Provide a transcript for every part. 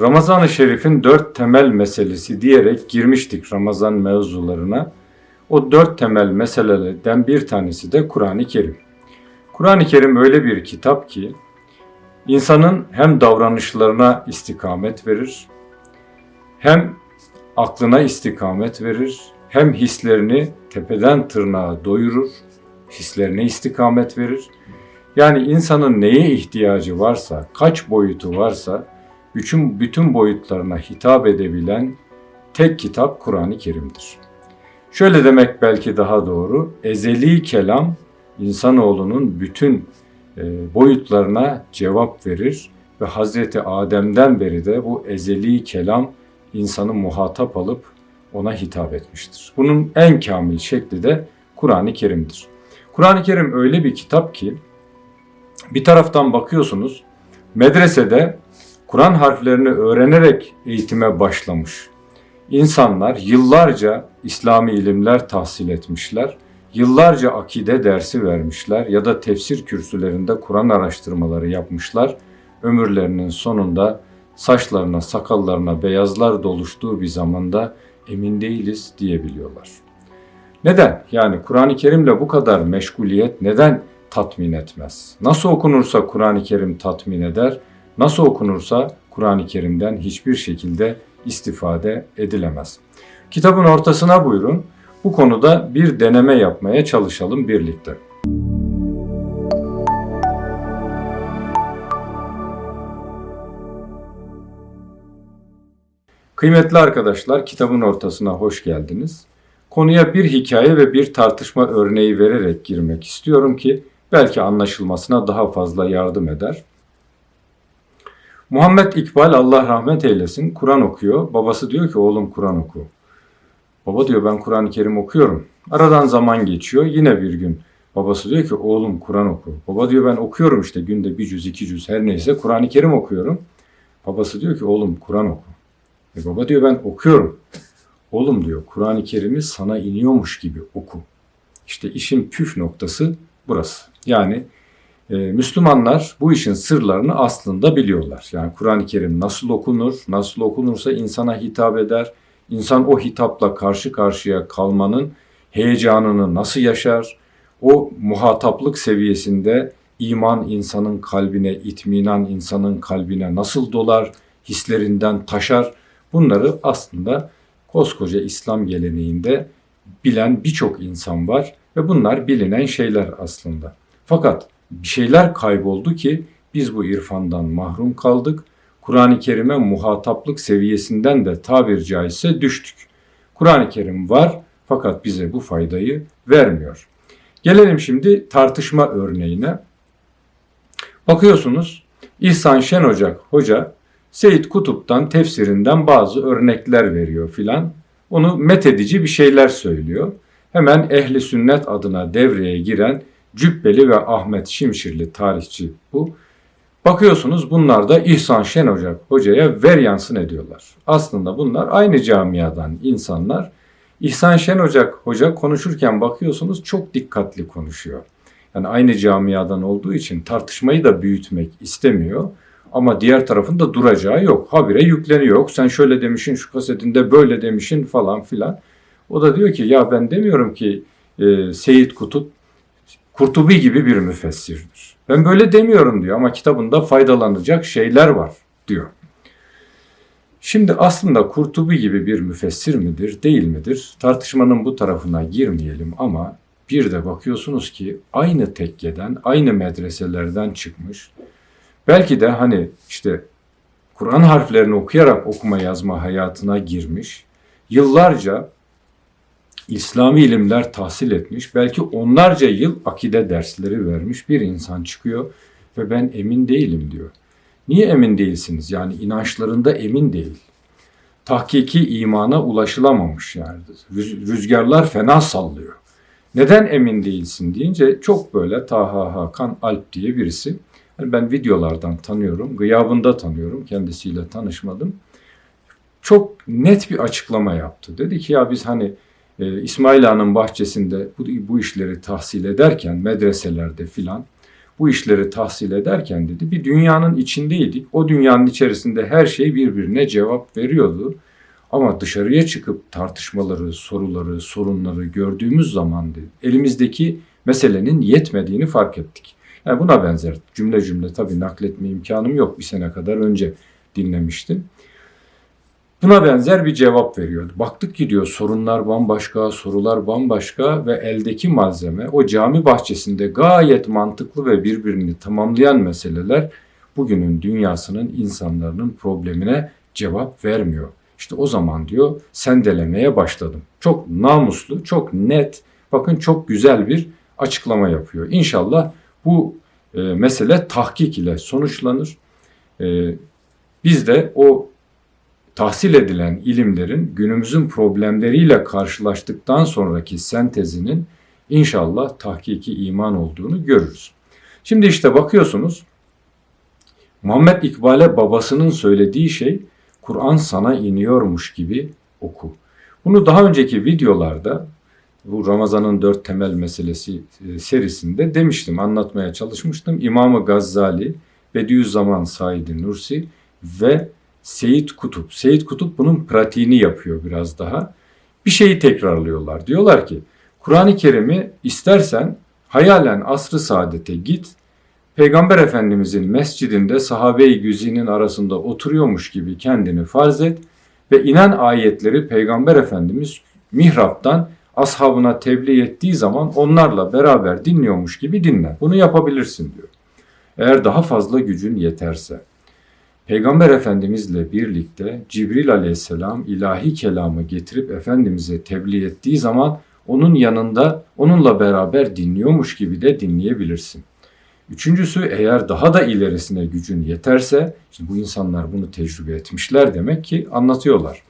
Ramazan-ı Şerif'in dört temel meselesi diyerek girmiştik Ramazan mevzularına. O dört temel meselelerden bir tanesi de Kur'an-ı Kerim. Kur'an-ı Kerim öyle bir kitap ki insanın hem davranışlarına istikamet verir, hem aklına istikamet verir, hem hislerini tepeden tırnağa doyurur, hislerine istikamet verir. Yani insanın neye ihtiyacı varsa, kaç boyutu varsa bütün bütün boyutlarına hitap edebilen tek kitap Kur'an-ı Kerim'dir. Şöyle demek belki daha doğru. Ezeli kelam insanoğlunun bütün e, boyutlarına cevap verir ve Hazreti Adem'den beri de bu ezeli kelam insanı muhatap alıp ona hitap etmiştir. Bunun en kamil şekli de Kur'an-ı Kerim'dir. Kur'an-ı Kerim öyle bir kitap ki bir taraftan bakıyorsunuz medresede Kur'an harflerini öğrenerek eğitime başlamış. İnsanlar yıllarca İslami ilimler tahsil etmişler. Yıllarca akide dersi vermişler ya da tefsir kürsülerinde Kur'an araştırmaları yapmışlar. Ömürlerinin sonunda saçlarına, sakallarına beyazlar doluştuğu bir zamanda emin değiliz diyebiliyorlar. Neden? Yani Kur'an-ı Kerim'le bu kadar meşguliyet neden tatmin etmez? Nasıl okunursa Kur'an-ı Kerim tatmin eder, nasıl okunursa Kur'an-ı Kerim'den hiçbir şekilde istifade edilemez. Kitabın ortasına buyurun. Bu konuda bir deneme yapmaya çalışalım birlikte. Kıymetli arkadaşlar, kitabın ortasına hoş geldiniz. Konuya bir hikaye ve bir tartışma örneği vererek girmek istiyorum ki belki anlaşılmasına daha fazla yardım eder. Muhammed İkbal Allah rahmet eylesin Kur'an okuyor. Babası diyor ki oğlum Kur'an oku. Baba diyor ben Kur'an-ı Kerim okuyorum. Aradan zaman geçiyor yine bir gün. Babası diyor ki oğlum Kur'an oku. Baba diyor ben okuyorum işte günde bir cüz iki cüz her neyse Kur'an-ı Kerim okuyorum. Babası diyor ki oğlum Kur'an oku. E baba diyor ben okuyorum. Oğlum diyor Kur'an-ı Kerim'i sana iniyormuş gibi oku. İşte işin püf noktası burası. Yani e, Müslümanlar bu işin sırlarını aslında biliyorlar. Yani Kur'an-ı Kerim nasıl okunur, nasıl okunursa insana hitap eder. İnsan o hitapla karşı karşıya kalmanın heyecanını nasıl yaşar? O muhataplık seviyesinde iman insanın kalbine, itminan insanın kalbine nasıl dolar, hislerinden taşar? Bunları aslında koskoca İslam geleneğinde bilen birçok insan var ve bunlar bilinen şeyler aslında. Fakat bir şeyler kayboldu ki biz bu irfandan mahrum kaldık. Kur'an-ı Kerim'e muhataplık seviyesinden de tabir caizse düştük. Kur'an-ı Kerim var fakat bize bu faydayı vermiyor. Gelelim şimdi tartışma örneğine. Bakıyorsunuz İhsan Şen Ocak hoca Seyit Kutup'tan tefsirinden bazı örnekler veriyor filan. Onu methedici bir şeyler söylüyor. Hemen ehli sünnet adına devreye giren Cübbeli ve Ahmet Şimşirli tarihçi bu. Bakıyorsunuz bunlar da İhsan Şen Ocak hocaya ver yansın ediyorlar. Aslında bunlar aynı camiadan insanlar. İhsan Şen Ocak hoca konuşurken bakıyorsunuz çok dikkatli konuşuyor. Yani aynı camiadan olduğu için tartışmayı da büyütmek istemiyor. Ama diğer tarafın da duracağı yok. Habire yükleniyor. Yok sen şöyle demişin şu kasetinde böyle demişin falan filan. O da diyor ki ya ben demiyorum ki e, Seyit Kutup Kurtubi gibi bir müfessirdir. Ben böyle demiyorum diyor ama kitabında faydalanacak şeyler var diyor. Şimdi aslında Kurtubi gibi bir müfessir midir, değil midir? Tartışmanın bu tarafına girmeyelim ama bir de bakıyorsunuz ki aynı tekkeden, aynı medreselerden çıkmış. Belki de hani işte Kur'an harflerini okuyarak okuma yazma hayatına girmiş. Yıllarca İslami ilimler tahsil etmiş, belki onlarca yıl akide dersleri vermiş bir insan çıkıyor ve ben emin değilim diyor. Niye emin değilsiniz? Yani inançlarında emin değil. Tahkiki imana ulaşılamamış yani. Rüzgarlar fena sallıyor. Neden emin değilsin deyince çok böyle Taha Hakan Alp diye birisi. Yani ben videolardan tanıyorum, gıyabında tanıyorum, kendisiyle tanışmadım. Çok net bir açıklama yaptı. Dedi ki ya biz hani e, İsmail Ağa'nın bahçesinde bu, bu işleri tahsil ederken medreselerde filan bu işleri tahsil ederken dedi bir dünyanın içindeydik. O dünyanın içerisinde her şey birbirine cevap veriyordu. Ama dışarıya çıkıp tartışmaları, soruları, sorunları gördüğümüz zaman dedi, elimizdeki meselenin yetmediğini fark ettik. Yani buna benzer cümle cümle tabii nakletme imkanım yok. Bir sene kadar önce dinlemiştim. Buna benzer bir cevap veriyordu. Baktık ki diyor sorunlar bambaşka, sorular bambaşka ve eldeki malzeme o cami bahçesinde gayet mantıklı ve birbirini tamamlayan meseleler bugünün dünyasının insanların problemine cevap vermiyor. İşte o zaman diyor sendelemeye başladım. Çok namuslu, çok net, bakın çok güzel bir açıklama yapıyor. İnşallah bu e, mesele tahkik ile sonuçlanır. E, biz de o tahsil edilen ilimlerin günümüzün problemleriyle karşılaştıktan sonraki sentezinin inşallah tahkiki iman olduğunu görürüz. Şimdi işte bakıyorsunuz Muhammed İkbal'e babasının söylediği şey Kur'an sana iniyormuş gibi oku. Bunu daha önceki videolarda bu Ramazan'ın dört temel meselesi e, serisinde demiştim, anlatmaya çalışmıştım. İmam-ı Gazzali, Bediüzzaman Said Nursi ve Seyit Kutup. Seyit Kutup bunun pratiğini yapıyor biraz daha. Bir şeyi tekrarlıyorlar. Diyorlar ki Kur'an-ı Kerim'i istersen hayalen asrı saadete git. Peygamber Efendimizin mescidinde sahabe-i güzinin arasında oturuyormuş gibi kendini farz et ve inen ayetleri Peygamber Efendimiz mihraptan ashabına tebliğ ettiği zaman onlarla beraber dinliyormuş gibi dinle. Bunu yapabilirsin diyor. Eğer daha fazla gücün yeterse. Peygamber Efendimizle birlikte Cibril aleyhisselam ilahi kelamı getirip Efendimiz'e tebliğ ettiği zaman onun yanında onunla beraber dinliyormuş gibi de dinleyebilirsin. Üçüncüsü eğer daha da ilerisine gücün yeterse, şimdi bu insanlar bunu tecrübe etmişler demek ki anlatıyorlar.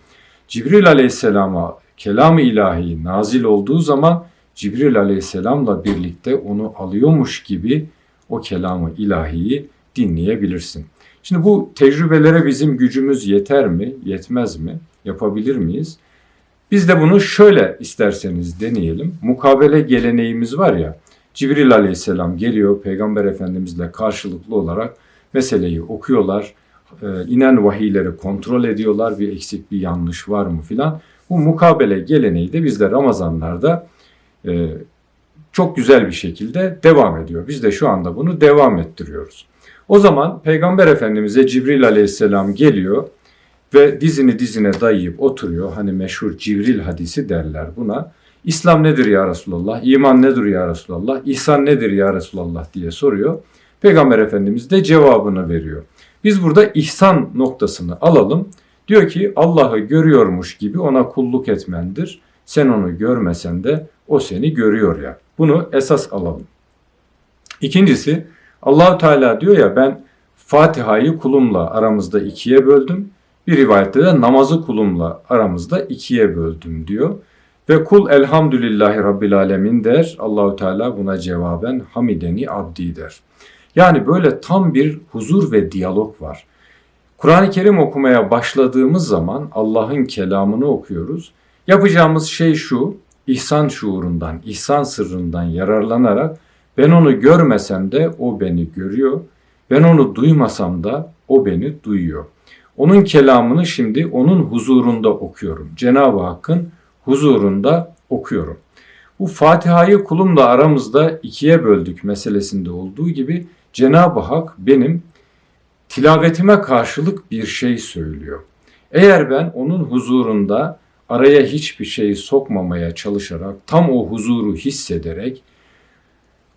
Cibril aleyhisselama kelam-ı ilahi nazil olduğu zaman Cibril aleyhisselamla birlikte onu alıyormuş gibi o kelamı ilahiyi dinleyebilirsin. Şimdi bu tecrübelere bizim gücümüz yeter mi, yetmez mi, yapabilir miyiz? Biz de bunu şöyle isterseniz deneyelim. Mukabele geleneğimiz var ya, Cibril aleyhisselam geliyor Peygamber Efendimizle karşılıklı olarak meseleyi okuyorlar. E, inen vahiyleri kontrol ediyorlar. Bir eksik bir yanlış var mı filan. Bu mukabele geleneği de bizde Ramazanlarda e, çok güzel bir şekilde devam ediyor. Biz de şu anda bunu devam ettiriyoruz. O zaman Peygamber Efendimiz'e Cibril aleyhisselam geliyor ve dizini dizine dayayıp oturuyor. Hani meşhur Cibril hadisi derler buna. İslam nedir ya Resulallah? İman nedir ya Resulallah? İhsan nedir ya Resulallah diye soruyor. Peygamber Efendimiz de cevabını veriyor. Biz burada ihsan noktasını alalım. Diyor ki Allah'ı görüyormuş gibi ona kulluk etmendir. Sen onu görmesen de o seni görüyor ya. Bunu esas alalım. İkincisi Allahu Teala diyor ya ben Fatiha'yı kulumla aramızda ikiye böldüm. Bir rivayette de namazı kulumla aramızda ikiye böldüm diyor. Ve kul elhamdülillahi rabbil alemin der. Allahu Teala buna cevaben hamideni abdi der. Yani böyle tam bir huzur ve diyalog var. Kur'an-ı Kerim okumaya başladığımız zaman Allah'ın kelamını okuyoruz. Yapacağımız şey şu, ihsan şuurundan, ihsan sırrından yararlanarak ben onu görmesem de o beni görüyor. Ben onu duymasam da o beni duyuyor. Onun kelamını şimdi onun huzurunda okuyorum. Cenab-ı Hakk'ın huzurunda okuyorum. Bu Fatiha'yı kulumla aramızda ikiye böldük meselesinde olduğu gibi Cenab-ı Hak benim tilavetime karşılık bir şey söylüyor. Eğer ben onun huzurunda araya hiçbir şey sokmamaya çalışarak, tam o huzuru hissederek,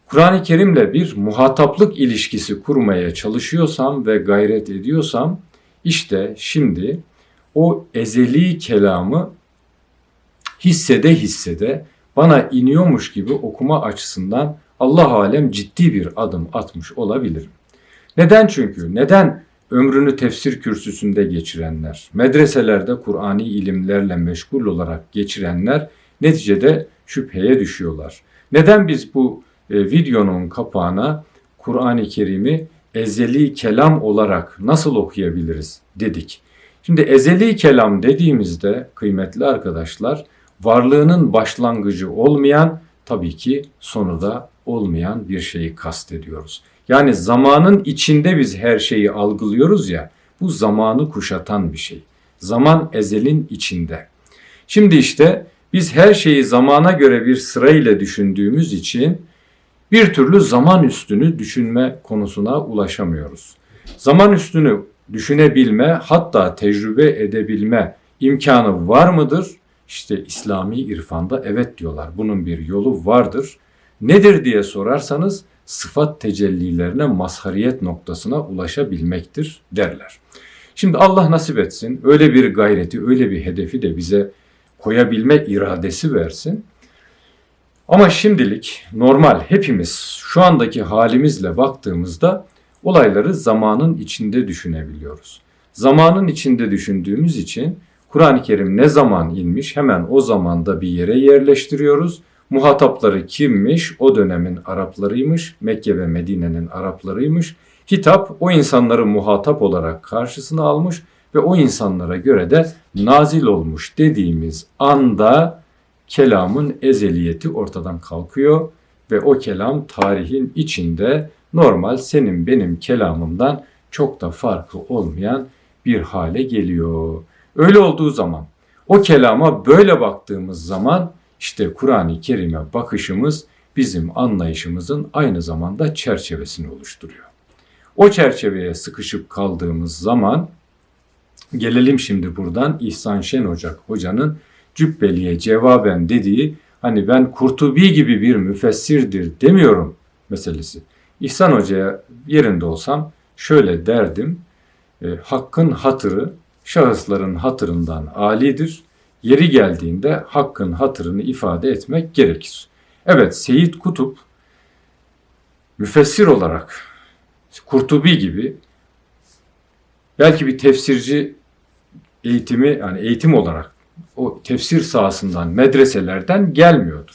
Kur'an-ı Kerim'le bir muhataplık ilişkisi kurmaya çalışıyorsam ve gayret ediyorsam, işte şimdi o ezeli kelamı hissede hissede bana iniyormuş gibi okuma açısından Allah alem ciddi bir adım atmış olabilirim. Neden çünkü? Neden ömrünü tefsir kürsüsünde geçirenler, medreselerde Kur'ani ilimlerle meşgul olarak geçirenler neticede şüpheye düşüyorlar. Neden biz bu e, videonun kapağına Kur'an-ı Kerim'i ezeli kelam olarak nasıl okuyabiliriz dedik. Şimdi ezeli kelam dediğimizde kıymetli arkadaşlar varlığının başlangıcı olmayan tabii ki sonu da olmayan bir şeyi kastediyoruz. Yani zamanın içinde biz her şeyi algılıyoruz ya. Bu zamanı kuşatan bir şey. Zaman ezelin içinde. Şimdi işte biz her şeyi zamana göre bir sırayla düşündüğümüz için bir türlü zaman üstünü düşünme konusuna ulaşamıyoruz. Zaman üstünü düşünebilme hatta tecrübe edebilme imkanı var mıdır? İşte İslami irfanda evet diyorlar. Bunun bir yolu vardır. Nedir diye sorarsanız sıfat tecellilerine mazhariyet noktasına ulaşabilmektir derler. Şimdi Allah nasip etsin öyle bir gayreti, öyle bir hedefi de bize koyabilme iradesi versin. Ama şimdilik normal hepimiz şu andaki halimizle baktığımızda olayları zamanın içinde düşünebiliyoruz. Zamanın içinde düşündüğümüz için Kur'an-ı Kerim ne zaman inmiş hemen o zamanda bir yere yerleştiriyoruz. Muhatapları kimmiş? O dönemin Araplarıymış, Mekke ve Medine'nin Araplarıymış. Hitap o insanları muhatap olarak karşısına almış ve o insanlara göre de nazil olmuş dediğimiz anda kelamın ezeliyeti ortadan kalkıyor ve o kelam tarihin içinde normal senin benim kelamımdan çok da farkı olmayan bir hale geliyor. Öyle olduğu zaman o kelama böyle baktığımız zaman işte Kur'an-ı Kerim'e bakışımız bizim anlayışımızın aynı zamanda çerçevesini oluşturuyor. O çerçeveye sıkışıp kaldığımız zaman gelelim şimdi buradan İhsan Şen Ocak hocanın Cübbeli'ye cevaben dediği hani ben Kurtubi gibi bir müfessirdir demiyorum meselesi. İhsan Hoca'ya yerinde olsam şöyle derdim. E, hakkın hatırı şahısların hatırından alidir. Yeri geldiğinde hakkın hatırını ifade etmek gerekir. Evet Seyit Kutup müfessir olarak Kurtubi gibi belki bir tefsirci eğitimi yani eğitim olarak o tefsir sahasından, medreselerden gelmiyordu.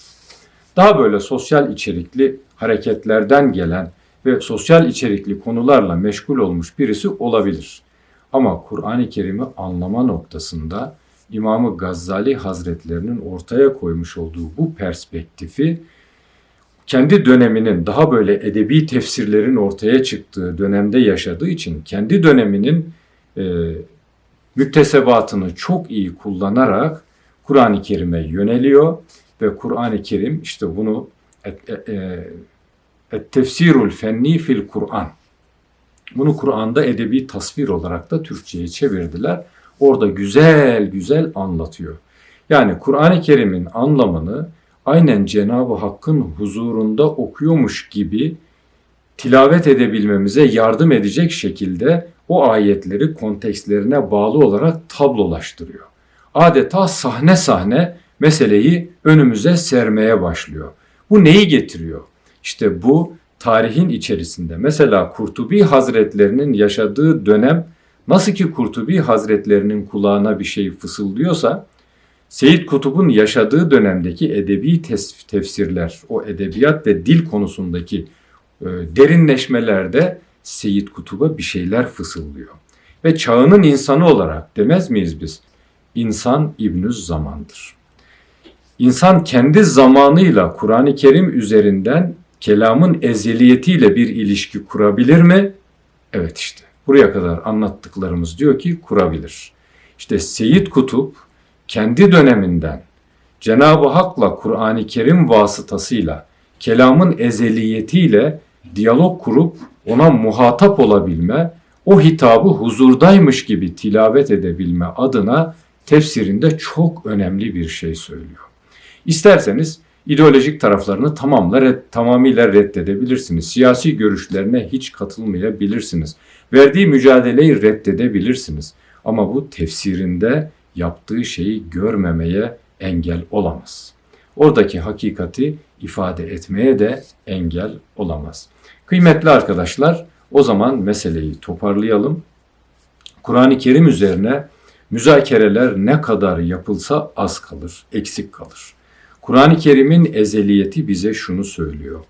Daha böyle sosyal içerikli hareketlerden gelen ve sosyal içerikli konularla meşgul olmuş birisi olabilir. Ama Kur'an-ı Kerim'i anlama noktasında İmamı Gazali Hazretlerinin ortaya koymuş olduğu bu perspektifi kendi döneminin daha böyle edebi tefsirlerin ortaya çıktığı dönemde yaşadığı için kendi döneminin e, müktesebatını çok iyi kullanarak Kur'an-ı Kerim'e yöneliyor ve Kur'an-ı Kerim işte bunu et, et, et tefsirul fenni fil Kur'an. Bunu Kur'an'da edebi tasvir olarak da Türkçe'ye çevirdiler. Orada güzel güzel anlatıyor. Yani Kur'an-ı Kerim'in anlamını aynen Cenab-ı Hakk'ın huzurunda okuyormuş gibi tilavet edebilmemize yardım edecek şekilde o ayetleri kontekstlerine bağlı olarak tablolaştırıyor. Adeta sahne sahne meseleyi önümüze sermeye başlıyor. Bu neyi getiriyor? İşte bu tarihin içerisinde mesela Kurtubi Hazretlerinin yaşadığı dönem nasıl ki Kurtubi Hazretlerinin kulağına bir şey fısıldıyorsa Seyit Kutub'un yaşadığı dönemdeki edebi tefsirler, o edebiyat ve dil konusundaki derinleşmelerde Seyit Kutub'a bir şeyler fısıldıyor. Ve çağının insanı olarak demez miyiz biz? İnsan İbnüz zamandır. İnsan kendi zamanıyla Kur'an-ı Kerim üzerinden kelamın ezeliyetiyle bir ilişki kurabilir mi? Evet işte buraya kadar anlattıklarımız diyor ki kurabilir. İşte Seyit Kutup kendi döneminden Cenab-ı Hak'la Kur'an-ı Kerim vasıtasıyla kelamın ezeliyetiyle diyalog kurup ona muhatap olabilme, o hitabı huzurdaymış gibi tilavet edebilme adına tefsirinde çok önemli bir şey söylüyor. İsterseniz ideolojik taraflarını tamamla red, tamamıyla reddedebilirsiniz. Siyasi görüşlerine hiç katılmayabilirsiniz. Verdiği mücadeleyi reddedebilirsiniz. Ama bu tefsirinde yaptığı şeyi görmemeye engel olamaz. Oradaki hakikati ifade etmeye de engel olamaz. Kıymetli arkadaşlar, o zaman meseleyi toparlayalım. Kur'an-ı Kerim üzerine müzakereler ne kadar yapılsa az kalır, eksik kalır. Kur'an-ı Kerim'in ezeliyeti bize şunu söylüyor.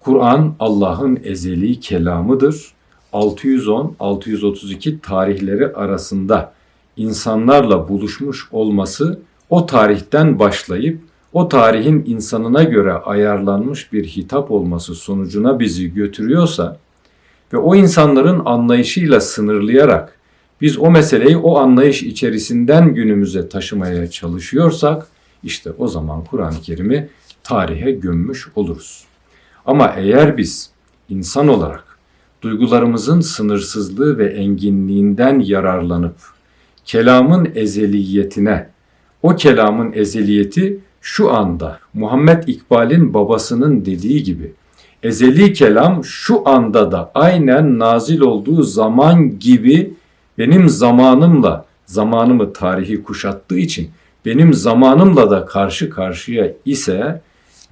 Kur'an Allah'ın ezeli kelamıdır. 610-632 tarihleri arasında insanlarla buluşmuş olması o tarihten başlayıp o tarihin insanına göre ayarlanmış bir hitap olması sonucuna bizi götürüyorsa ve o insanların anlayışıyla sınırlayarak biz o meseleyi o anlayış içerisinden günümüze taşımaya çalışıyorsak işte o zaman Kur'an-ı Kerim'i tarihe gömmüş oluruz. Ama eğer biz insan olarak duygularımızın sınırsızlığı ve enginliğinden yararlanıp kelamın ezeliyetine, o kelamın ezeliyeti şu anda Muhammed İkbal'in babasının dediği gibi ezeli kelam şu anda da aynen nazil olduğu zaman gibi benim zamanımla zamanımı tarihi kuşattığı için benim zamanımla da karşı karşıya ise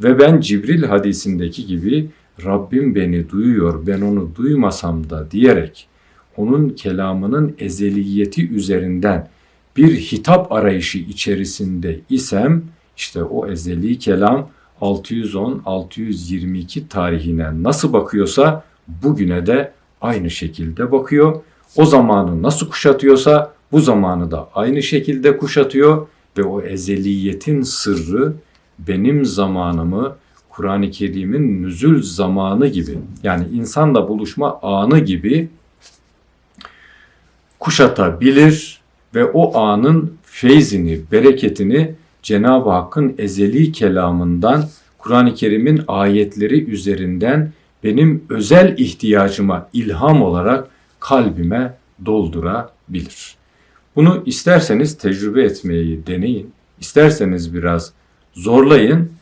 ve ben Cibril hadisindeki gibi Rabbim beni duyuyor ben onu duymasam da diyerek onun kelamının ezeliyeti üzerinden bir hitap arayışı içerisinde isem işte o ezeli kelam 610-622 tarihine nasıl bakıyorsa bugüne de aynı şekilde bakıyor. O zamanı nasıl kuşatıyorsa bu zamanı da aynı şekilde kuşatıyor ve o ezeliyetin sırrı benim zamanımı Kur'an-ı Kerim'in nüzül zamanı gibi yani insanla buluşma anı gibi kuşatabilir ve o anın feyzini, bereketini Cenab-ı Hakk'ın ezeli kelamından, Kur'an-ı Kerim'in ayetleri üzerinden benim özel ihtiyacıma ilham olarak kalbime doldurabilir. Bunu isterseniz tecrübe etmeyi deneyin, isterseniz biraz zorlayın,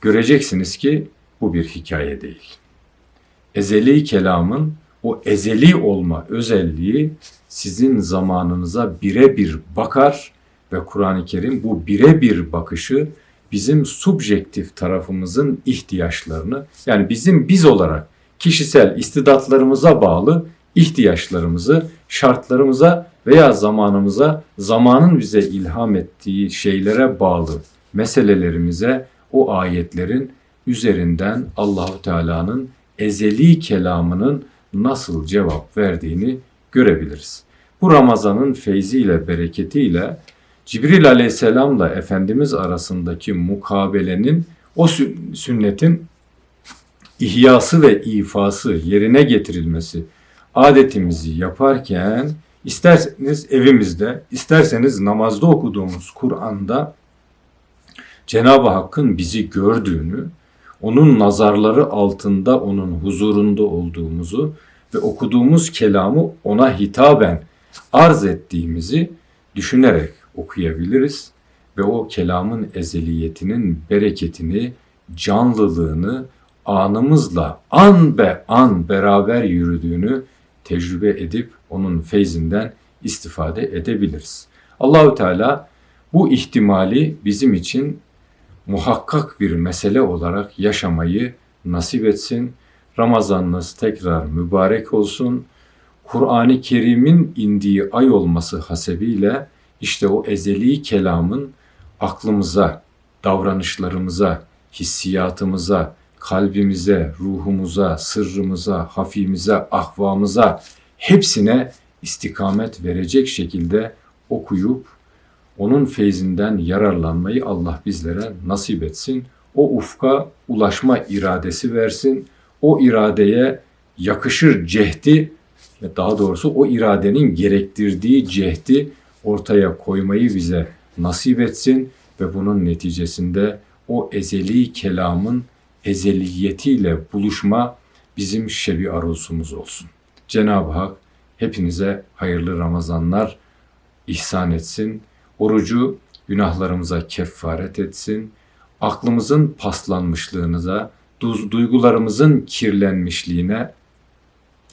göreceksiniz ki bu bir hikaye değil. Ezeli kelamın o ezeli olma özelliği sizin zamanınıza birebir bakar ve Kur'an-ı Kerim bu birebir bakışı bizim subjektif tarafımızın ihtiyaçlarını yani bizim biz olarak kişisel istidatlarımıza bağlı ihtiyaçlarımızı, şartlarımıza veya zamanımıza, zamanın bize ilham ettiği şeylere bağlı meselelerimize o ayetlerin üzerinden Allahu Teala'nın ezeli kelamının nasıl cevap verdiğini görebiliriz. Bu Ramazan'ın feyziyle, bereketiyle Cibril aleyhisselamla Efendimiz arasındaki mukabelenin o sünnetin ihyası ve ifası yerine getirilmesi adetimizi yaparken isterseniz evimizde, isterseniz namazda okuduğumuz Kur'an'da Cenab-ı Hakk'ın bizi gördüğünü, onun nazarları altında, onun huzurunda olduğumuzu ve okuduğumuz kelamı ona hitaben arz ettiğimizi düşünerek okuyabiliriz ve o kelamın ezeliyetinin bereketini, canlılığını anımızla an be an beraber yürüdüğünü tecrübe edip onun feyzinden istifade edebiliriz. Allahü Teala bu ihtimali bizim için muhakkak bir mesele olarak yaşamayı nasip etsin. Ramazanınız tekrar mübarek olsun. Kur'an-ı Kerim'in indiği ay olması hasebiyle işte o ezeli kelamın aklımıza, davranışlarımıza, hissiyatımıza, kalbimize, ruhumuza, sırrımıza, hafimize, ahvamıza hepsine istikamet verecek şekilde okuyup onun feyzinden yararlanmayı Allah bizlere nasip etsin. O ufka ulaşma iradesi versin. O iradeye yakışır cehdi, daha doğrusu o iradenin gerektirdiği cehdi ortaya koymayı bize nasip etsin ve bunun neticesinde o ezeli kelamın ezeliyetiyle buluşma bizim şebi arusumuz olsun. Cenab-ı Hak hepinize hayırlı Ramazanlar ihsan etsin. Orucu günahlarımıza kefaret etsin. Aklımızın paslanmışlığınıza, duygularımızın kirlenmişliğine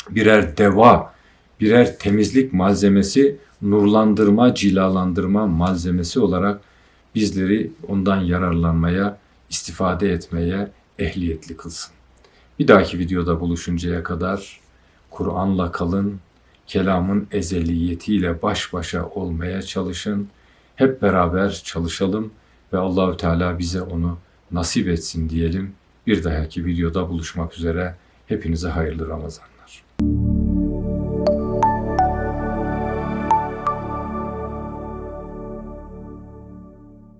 birer deva, birer temizlik malzemesi, nurlandırma, cilalandırma malzemesi olarak bizleri ondan yararlanmaya, istifade etmeye ehliyetli kılsın. Bir dahaki videoda buluşuncaya kadar Kur'an'la kalın, kelamın ezeliyetiyle baş başa olmaya çalışın. Hep beraber çalışalım ve Allahü Teala bize onu nasip etsin diyelim. Bir dahaki videoda buluşmak üzere. Hepinize hayırlı Ramazan.